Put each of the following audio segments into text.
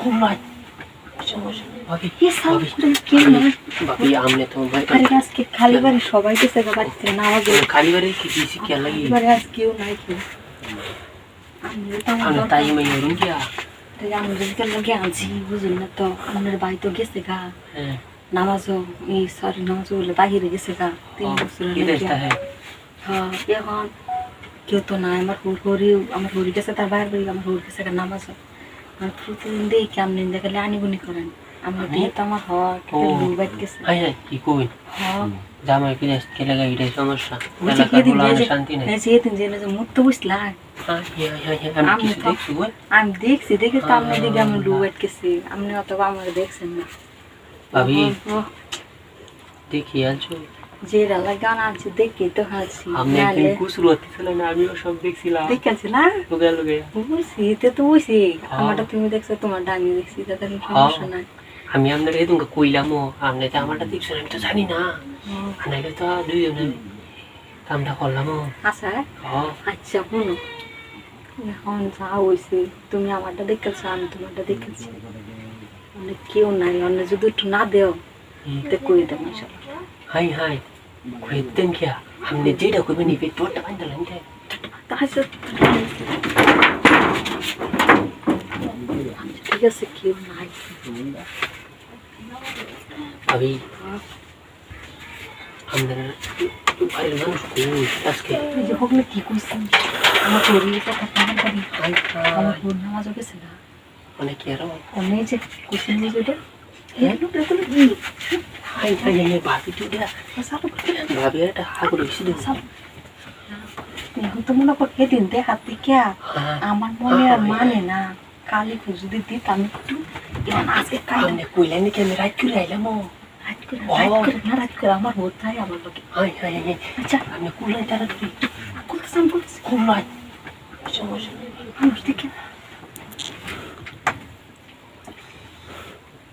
ঘুমাই সমস্যা ভাবি এ সাল ভাবি করে কে না ভাবি আমনে তো ভাই আরে আজকে খালি বাড়ি সবাই গেছে গা বাড়িতে নামাজ খালিবারে কি দিছি কি লাগি এবারে আজ কেউ নাই কেউ আমি তো আমার আমি তাই মাই রুম গিয়া তাই আমি রিজকের লগে আনছি বুঝুন না তো আপনার বাড়ি তো গেছে গা হ্যাঁ নামাজও এই সরি নামাজও বলে বাহিরে গেছে গা তিন বছর কি দেশটা হ্যাঁ হ্যাঁ এখন কেউ তো নাই আমার হুর হরি আমার হরি গেছে তার বাইরে বাড়ি আমার হুর গেছে গা নামাজও আমি প্রতিদিন দেখি কেমন দেখালে আনিগুনি করেন আমার বিয়ে তো আমার হওয়া ও। বাইট গেছে হাই হাই কি কই হ্যাঁ জামাই কি দেশ কে লাগা এটাই সমস্যা বুঝছি এলাকার কেদিন বলা যে শান্তি নেই যেদিন যে যে মুখ তো বুঝলা হ্যাঁ হ্যাঁ হ্যাঁ হ্যাঁ আমি আমি কিছু তো- দেখছি বল আমি দেখছি দেখে তো আপনি হ্যাঁ, দিকে আমি হ্যাঁ, লু হ্যাঁ। বাইট গেছি আপনি অত আমার দেখছেন না ভাবি ও, দেখি আছো যে রালা গান আছে দেখে তো হাসি। নালে একদিন কুসুর হচ্ছিল না আমিও সব দেখছিলাম। দেখেছি না? লোকে লোকে বুঝছি তে তো বুঝছি হ্যাঁ। আমারটা তুমি দেখছ তোমারটা আমি দেখছি তাতে কোনো হ্যাঁ। সমস্যা নাই। আমি আপনার এই তোমাকে কইলামও আপনি তো আমারটা দেখছেন আমি তো জানি না। হুম। নাইলে তো দুইজনে কামটা করলামও। আচ্ছা। হ্যাঁ। আচ্ছা শুনো। এখন যা হয়েছে তুমি আমারটা দেখেছ আমি তোমারটা দেখেছি। মানে কেউ নাই অন্য যদি একটু না দেও তে কই দেবো ইনশাল্লাহ হাই। Kuitin kya. Hamne jeda ko bini bit tuat tapan dalan kya. Tahasat. Tiga sekiu naik. अभी अंदर अरे मन स्कूल तस के जो हो में की कोई सी हम चोरी का खत्म कर दी हाय हम बोलना आज के सना उन्हें कह रहा हूँ उन्हें जे कुछ नहीं बेटा ये लोग बिल्कुल কোনো কি হাই হাই হাই ভাবি তো এটা সালো ভাবি এটা হাগুর হইছিল সালো এখন তো মনে কর সেদিন দেখার থেকে হ্যাঁ আমার মনে আর মানে না কালি যদি দিতাম একটু এখন আজকে কাল আপনি কইলেন কি আমি রাত করে আইলাম রাত করে রাত করে না রাত করে আমার হয় আমার লোকে আচ্ছা আপনি কুলাই তাড়াতাড়ি করতেছি আমি করতেছি কুলাই সমস্যা মানুষ দেখে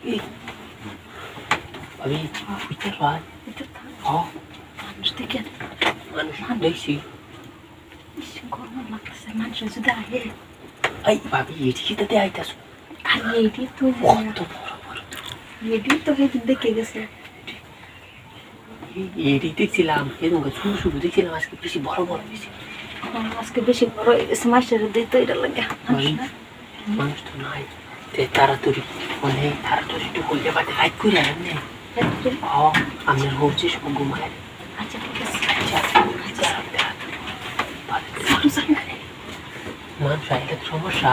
এই ভাবি বুঝতে পার এটা থাক, হ্যাঁ মানুষ দেখে মানুষ দেখছি ইস, গরম লাগতেছে মানুষ যদি আহে এই ভাবি এদিকে তো আইতাছ আর এটি তো কত বড় বড় এটি তো সেদিন দেখে গেছে এদিক দেখছিলাম এরকম শুরু শুরু দেখছিলাম আজকে বেশি বড় বড় বেশি আজকে বেশি বড় হয়ে গেছে মাসের দিই তো এটা লাগে মানুষ তো নাই তাড়াতাড়ি মানে তাড়াতাড়ি একটু হইলে বাদে রাত করে আনেন আপনার হচ্ছে সব ঘুমায় আচ্ছা ঠিক তো সমস্যা